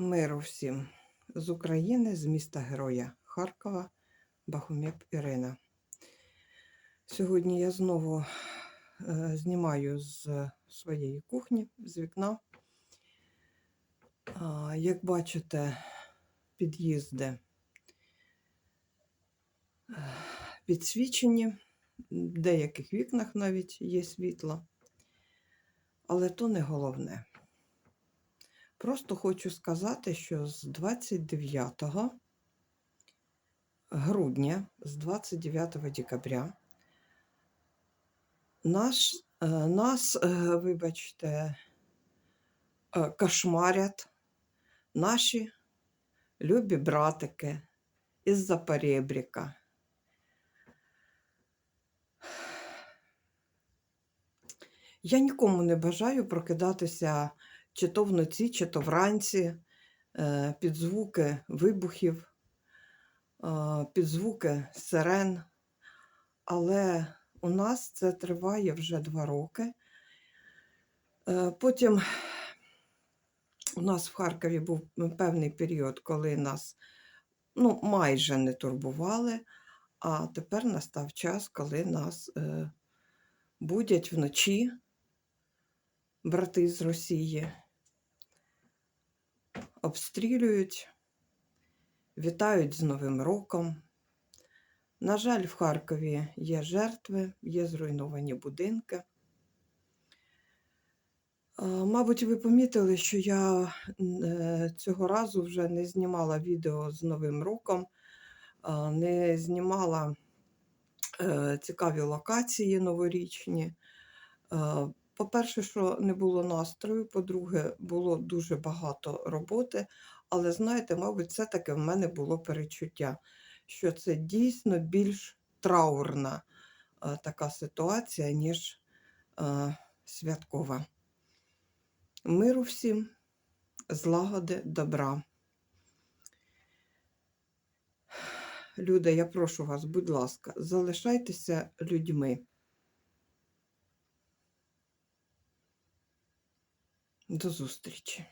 Миру всім з України, з міста Героя Харкова, Бахумєп Ірина. Сьогодні я знову е, знімаю з своєї кухні, з вікна. А, як бачите, під'їзди е, підсвічені, в деяких вікнах навіть є світло. Але то не головне. Просто хочу сказати, що з 29 грудня, з 29 декабря, наш, е, нас, е, вибачте, е, кошмарять наші любі братики із Запорєбріка. Я нікому не бажаю прокидатися чи то вночі, чи то вранці, е, під звуки вибухів, е, під звуки сирен. Але у нас це триває вже два роки. Е, Потім у нас в Харкові був певний період, коли нас ну, майже не турбували, а тепер настав час, коли нас будять вночі брати з Росії обстрілюють, вітають з Новим роком. На жаль, в Харкові є жертви, є зруйновані будинки. Мабуть, ви помітили, що я е, цього разу вже не знімала відео з Новим роком, не знімала е, цікаві локації новорічні. По-перше, що не було настрою, по-друге, було дуже багато роботи. Але знаєте, мабуть, це таке в мене було перечуття, що це дійсно більш траурна е, така ситуація, ніж е, святкова. Миру всім, злагоди, добра. Люди, я прошу вас, будь ласка, залишайтеся людьми. До зустрічі!